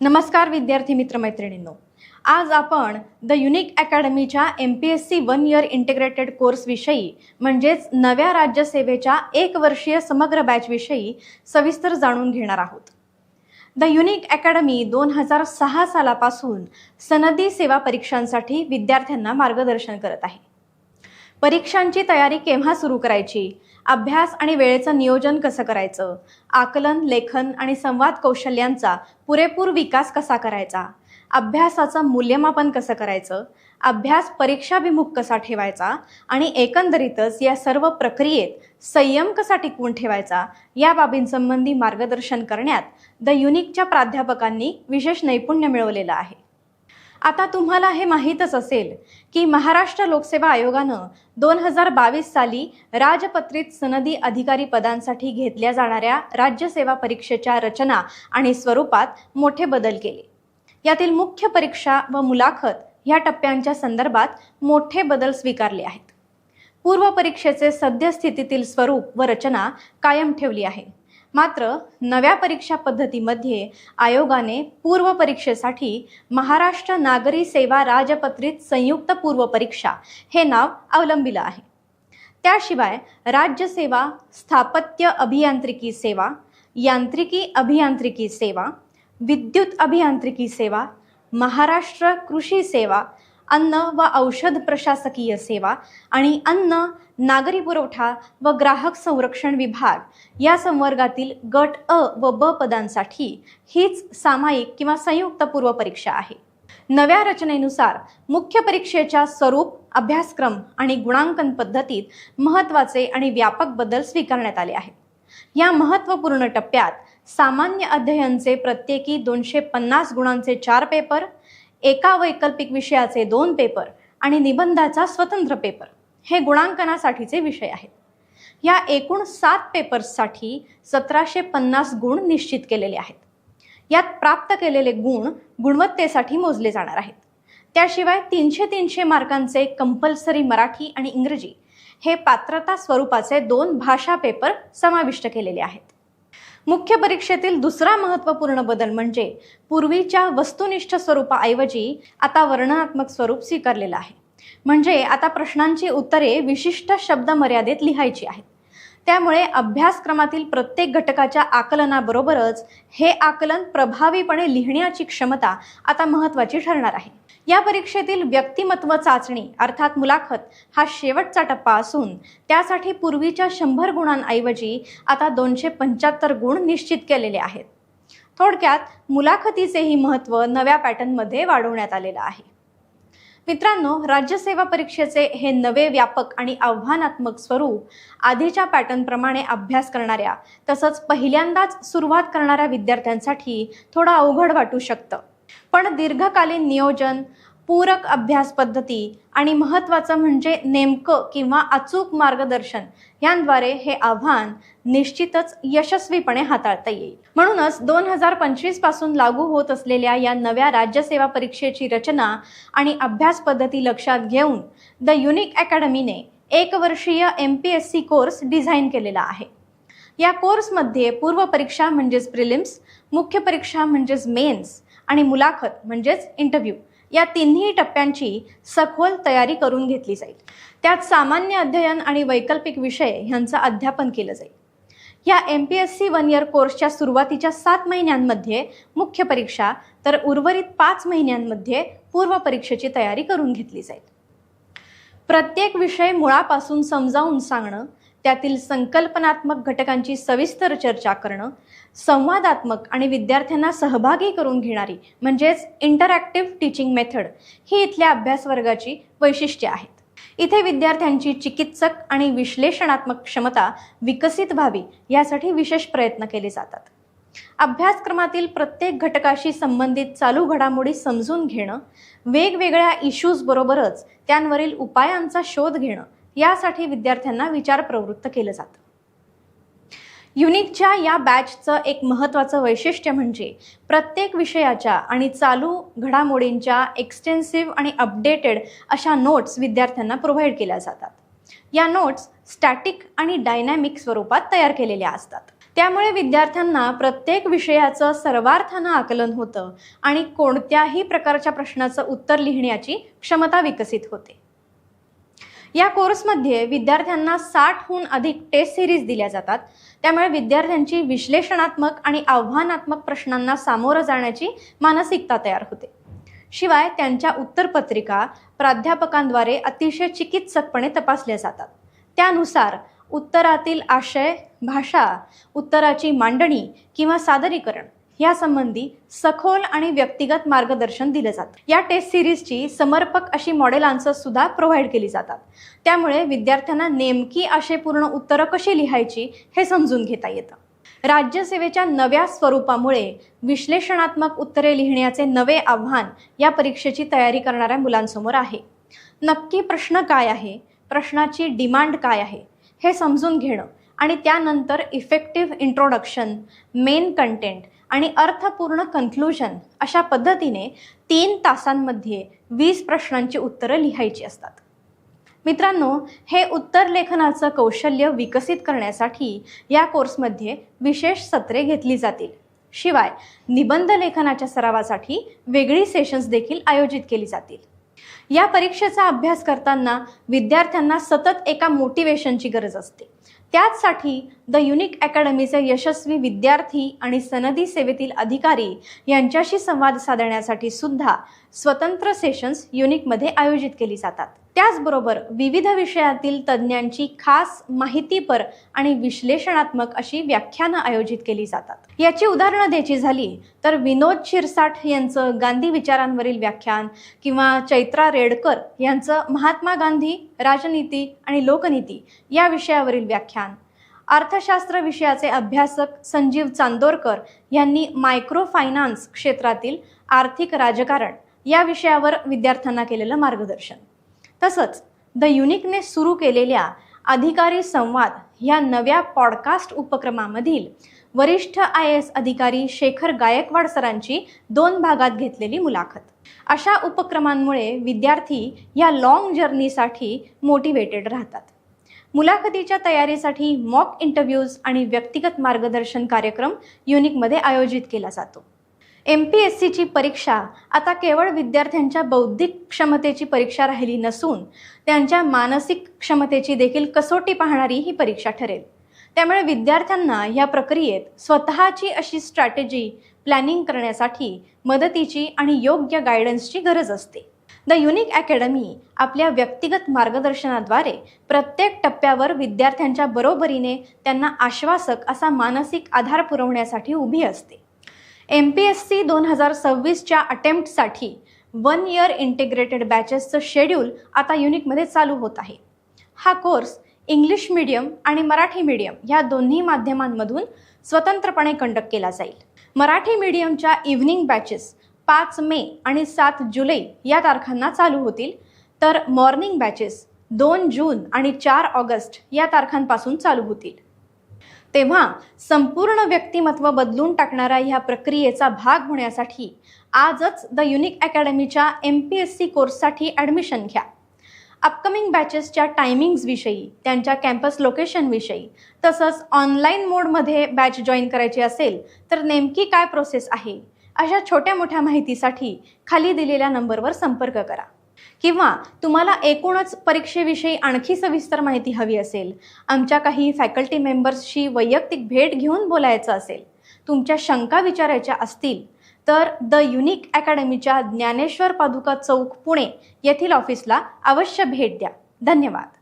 नमस्कार विद्यार्थी मित्र मैत्रिणींनो आज आपण the unique अकॅडमीच्या M P S C one year integrated कोर्सविषयी म्हणजेच नव्या राज्यसेवेच्या एक वर्षीय समग्र बॅचविषयी सविस्तर जाणून घेणार आहोत. द युनिक अकॅडमी दोन हजार सहा सालापासून सनदी सेवा परीक्षांसाठी विद्यार्थ्यांना मार्गदर्शन करत आहे. परीक्षांची तयारी केव्हा सुरू करायची? अभ्यास आणि वेळेचं नियोजन कसं करायचं? आकलन लेखन आणि संवाद कौशल्यांचा पुरेपूर विकास कसा करायचा? अभ्यासाचं मूल्यमापन कसं करायचं? अभ्यास परीक्षाभिमुख कसा ठेवायचा? आणि एकंदरीतच या सर्व प्रक्रियेत संयम कसा टिकवून ठेवायचा? या बाबींसंबंधी मार्गदर्शन करण्यात द युनिकच्या प्राध्यापकांनी विशेष नैपुण्य मिळवलेलं आहे. आता तुम्हाला हे माहीतच असेल की महाराष्ट्र लोकसेवा आयोगानं दोन हजार बावीस साली राजपत्रित सनदी अधिकारी पदांसाठी घेतल्या जाणाऱ्या राज्यसेवा परीक्षेच्या रचना आणि स्वरूपात मोठे बदल केले. यातील मुख्य परीक्षा व मुलाखत ह्या टप्प्यांच्या संदर्भात मोठे बदल स्वीकारले आहेत. पूर्व परीक्षेचे सद्यस्थितीतील स्वरूप व रचना कायम ठेवली आहे. मात्र नव्या परीक्षा पद्धतीमध्ये आयोगाने पूर्व परीक्षेसाठी महाराष्ट्र नागरी सेवा राजपत्रित संयुक्त पूर्व परीक्षा हे नाव अवलंबिलं आहे. त्याशिवाय राज्यसेवा स्थापत्य अभियांत्रिकी सेवा यांत्रिकी अभियांत्रिकी सेवा विद्युत अभियांत्रिकी सेवा महाराष्ट्र कृषी सेवा अन्न व औषध प्रशासकीय सेवा आणि अन्न नागरी पुरवठा व ग्राहक संरक्षण विभाग या संवर्गातील गट अ व ब पदांसाठी हीच सामायिक किंवा संयुक्त पूर्व परीक्षा आहे. नव्या रचनेनुसार मुख्य परीक्षेच्या स्वरूप अभ्यासक्रम आणि गुणांकन पद्धतीत महत्त्वाचे आणि व्यापक बदल स्वीकारण्यात आले आहेत. या महत्त्वपूर्ण टप्प्यात सामान्य अध्ययनचे प्रत्येकी दोनशे पन्नास गुणांचे चार पेपर एका वैकल्पिक विषयाचे दोन पेपर आणि निबंधाचा स्वतंत्र पेपर हे गुणांकनासाठीचे विषय आहेत. या एकूण सात पेपर्ससाठी सतराशे पन्नास गुण निश्चित केलेले आहेत. यात प्राप्त केलेले गुण गुणवत्तेसाठी मोजले जाणार आहेत. त्याशिवाय तीनशे तीनशे मार्कांचे कंपल्सरी मराठी आणि इंग्रजी हे पात्रता स्वरूपाचे दोन भाषा पेपर समाविष्ट केलेले आहेत. मुख्य परीक्षेतील दुसरा महत्त्वपूर्ण बदल म्हणजे पूर्वीच्या वस्तुनिष्ठ स्वरूपाऐवजी आता वर्णनात्मक स्वरूप स्वीकारलेलं आहे. म्हणजे आता प्रश्नांची उत्तरे विशिष्ट शब्द मर्यादेत लिहायची आहेत. त्यामुळे अभ्यासक्रमातील प्रत्येक घटकाच्या आकलनाबरोबरच हे आकलन प्रभावीपणे लिहिण्याची क्षमता आता महत्त्वाची ठरणार आहे. या परीक्षेतील व्यक्तिमत्व चाचणी अर्थात मुलाखत हा शेवटचा टप्पा असून त्यासाठी पूर्वीच्या शंभर गुणांऐवजी आता दोनशे पंच्याहत्तर गुण निश्चित केलेले आहेत. थोडक्यात मुलाखतीचेही महत्त्व नव्या पॅटर्नमध्ये वाढवण्यात आलेलं आहे. मित्रांनो राज्यसेवा परीक्षेचे हे नवे व्यापक आणि आव्हानात्मक स्वरूप आधीच्या पॅटर्नप्रमाणे अभ्यास करणाऱ्या तसंच पहिल्यांदाच सुरुवात करणाऱ्या विद्यार्थ्यांसाठी थोडं अवघड वाटू शकतं. पण दीर्घकालीन नियोजन पूरक अभ्यास पद्धती आणि महत्त्वाचं म्हणजे नेमकं किंवा अचूक मार्गदर्शन यांद्वारे हे आव्हान निश्चितच यशस्वीपणे हाताळता येईल. म्हणूनच दोन हजार पंचवीसपासून लागू होत असलेल्या या नव्या राज्यसेवा परीक्षेची रचना आणि अभ्यास पद्धती लक्षात घेऊन द युनिक अकॅडमीने एक वर्षीय M P S C course design केलेला आहे. या कोर्समध्ये पूर्व परीक्षा म्हणजेच प्रिलिम्स मुख्य परीक्षा म्हणजेच मेन्स आणि मुलाखत म्हणजेच इंटरव्ह्यू या तिन्ही टप्प्यांची सखोल तयारी करून घेतली जाईल. त्यात सामान्य अध्ययन आणि वैकल्पिक विषय ह्यांचं अध्यापन केलं जाईल. या M P S C one year कोर्सच्या सुरुवातीच्या सात महिन्यांमध्ये मुख्य परीक्षा तर उर्वरित पाच महिन्यांमध्ये पूर्व परीक्षेची तयारी करून घेतली जाईल. प्रत्येक विषय मुळापासून समजावून सांगणं त्यातील संकल्पनात्मक घटकांची सविस्तर चर्चा करणं संवादात्मक आणि विद्यार्थ्यांना सहभागी करून घेणारी म्हणजेच इंटरॅक्टिव्ह टीचिंग मेथड ही इथल्या अभ्यास वर्गाची वैशिष्ट्ये आहेत. इथे विद्यार्थ्यांची चिकित्सक आणि विश्लेषणात्मक क्षमता विकसित व्हावी यासाठी विशेष प्रयत्न केले जातात. अभ्यासक्रमातील प्रत्येक घटकाशी संबंधित चालू घडामोडी समजून घेणं वेगवेगळ्या इश्यूज बरोबरच त्यांवरील उपायांचा शोध घेणं यासाठी विद्यार्थ्यांना विचार प्रवृत्त केलं जातं. युनिकच्या या बॅचचं एक महत्त्वाचं वैशिष्ट्य म्हणजे प्रत्येक विषयाच्या आणि चालू घडामोडींच्या एक्सटेन्सिव्ह आणि अपडेटेड अशा नोट्स विद्यार्थ्यांना प्रोव्हाइड केल्या जातात. या नोट्स स्टॅटिक आणि डायनॅमिक स्वरूपात तयार केलेल्या असतात. त्यामुळे विद्यार्थ्यांना प्रत्येक विषयाचं सर्वार्थानं आकलन होतं आणि कोणत्याही प्रकारच्या प्रश्नाचं उत्तर लिहिण्याची क्षमता विकसित होते. या कोर्समध्ये विद्यार्थ्यांना साठहून अधिक टेस्ट सिरीज दिल्या जातात. त्यामुळे विद्यार्थ्यांची विश्लेषणात्मक आणि आव्हानात्मक प्रश्नांना सामोरं जाण्याची मानसिकता तयार होते. शिवाय त्यांच्या उत्तरपत्रिका प्राध्यापकांद्वारे अतिशय चिकित्सकपणे तपासल्या जातात. त्यानुसार उत्तरातील आशय भाषा उत्तराची मांडणी किंवा सादरीकरण यासंबंधी सखोल आणि व्यक्तिगत मार्गदर्शन दिलं जातं. या टेस्ट सिरीजची समर्पक अशी मॉडेल आन्सर्स सुद्धा प्रोव्हाइड केली जातात. त्यामुळे विद्यार्थ्यांना नेमकी आशयपूर्ण उत्तरं कशी लिहायची हे समजून घेता येतं. राज्यसेवेच्या नव्या स्वरूपामुळे विश्लेषणात्मक उत्तरे लिहिण्याचे नवे आव्हान या परीक्षेची तयारी करणाऱ्या मुलांसमोर आहे. नक्की प्रश्न काय आहे? प्रश्नाची डिमांड काय आहे? हे समजून घेणं आणि त्यानंतर इफेक्टिव्ह इंट्रोडक्शन मेन कंटेंट आणि अर्थपूर्ण कन्क्लुजन अशा पद्धतीने तीन तासांमध्ये वीस प्रश्नांची उत्तरं लिहायची असतात. मित्रांनो हे उत्तर लेखनाचं कौशल्य विकसित करण्यासाठी या कोर्समध्ये विशेष सत्रे घेतली जातील. शिवाय निबंध लेखनाच्या सरावासाठी वेगळी सेशन्स देखील आयोजित केली जातील. या परीक्षेचा अभ्यास करताना विद्यार्थ्यांना सतत एका मोटिवेशनची गरज असते. त्याचसाठी द युनिक अकॅडमीचे यशस्वी विद्यार्थी आणि सनदी सेवेतील अधिकारी यांच्याशी संवाद साधण्यासाठी सुद्धा स्वतंत्र सेशन्स युनिकमध्ये आयोजित केली जातात. त्याचबरोबर विविध विषयातील तज्ज्ञांची खास माहितीपर आणि विश्लेषणात्मक अशी व्याख्यानं आयोजित केली जातात. याची उदाहरणं द्यायची झाली तर विनोद शिरसाठ यांचं गांधी विचारांवरील व्याख्यान किंवा चैत्रा रेडकर यांचं महात्मा गांधी राजनीती आणि लोकनीती या विषयावरील व्याख्यान. अर्थशास्त्र विषयाचे अभ्यासक संजीव चांदोरकर यांनी मायक्रो फायनान्स क्षेत्रातील आर्थिक राजकारण या विषयावर विद्यार्थ्यांना केलेलं मार्गदर्शन. तसंच द युनिकने सुरू केलेल्या अधिकारी संवाद ह्या नव्या पॉडकास्ट उपक्रमामधील वरिष्ठ आय एस अधिकारी शेखर गायकवाड सरांची दोन भागात घेतलेली मुलाखत. अशा उपक्रमांमुळे विद्यार्थी या लाँग जर्नीसाठी मोटिवेटेड राहतात. मुलाखतीच्या तयारीसाठी मॉक इंटरव्ह्यूज आणि व्यक्तिगत मार्गदर्शन कार्यक्रम युनिकमध्ये आयोजित केला जातो. एम पी एस सीची परीक्षा आता केवळ विद्यार्थ्यांच्या बौद्धिक क्षमतेची परीक्षा राहिली नसून त्यांच्या मानसिक क्षमतेची देखील कसोटी पाहणारी ही परीक्षा ठरेल. त्यामुळे विद्यार्थ्यांना या प्रक्रियेत स्वतःची अशी स्ट्रॅटेजी प्लॅनिंग करण्यासाठी मदतीची आणि योग्य गायडन्सची गरज असते. द युनिक अकॅडमी आपल्या व्यक्तिगत मार्गदर्शनाद्वारे प्रत्येक टप्प्यावर विद्यार्थ्यांच्या बरोबरीने त्यांना आश्वासक असा मानसिक आधार पुरवण्यासाठी उभी असते. एम पी एस सी दोन हजार सव्वीसच्या अटेम्प्टसाठी वन इयर इंटिग्रेटेड बॅचेसचं शेड्यूल आता युनिकमध्ये चालू होत आहे. हा कोर्स इंग्लिश मीडियम आणि मराठी मीडियम ह्या दोन्ही माध्यमांमधून स्वतंत्रपणे कंडक्ट केला जाईल. मराठी मीडियमच्या इव्हनिंग बॅचेस पाच मे आणि सात जुलै या तारखांना चालू होतील. तर मॉर्निंग बॅचेस दोन जून आणि चार ऑगस्ट या तारखांपासून चालू होतील. तेव्हा संपूर्ण व्यक्तिमत्व बदलून टाकणाऱ्या ह्या प्रक्रियेचा भाग होण्यासाठी आजच द युनिक अकॅडमीच्या एम पी एस सी कोर्ससाठी ॲडमिशन घ्या. अपकमिंग बॅचेसच्या टायमिंग्सविषयी त्यांच्या कॅम्पस लोकेशनविषयी तसंच ऑनलाईन मोडमध्ये बॅच जॉईन करायची असेल तर नेमकी काय प्रोसेस आहे? अशा छोट्या मोठ्या माहितीसाठी खाली दिलेल्या नंबरवर संपर्क करा. किंवा तुम्हाला एकूणच परीक्षेविषयी आणखी सविस्तर माहिती हवी असेल आमच्या काही फॅकल्टी मेंबर्सशी वैयक्तिक भेट घेऊन बोलायचं असेल तुमच्या शंका विचारायच्या असतील तर द युनिक अकॅडमीच्या ज्ञानेश्वर पादुका चौक पुणे येथील ऑफिसला अवश्य भेट द्या. धन्यवाद.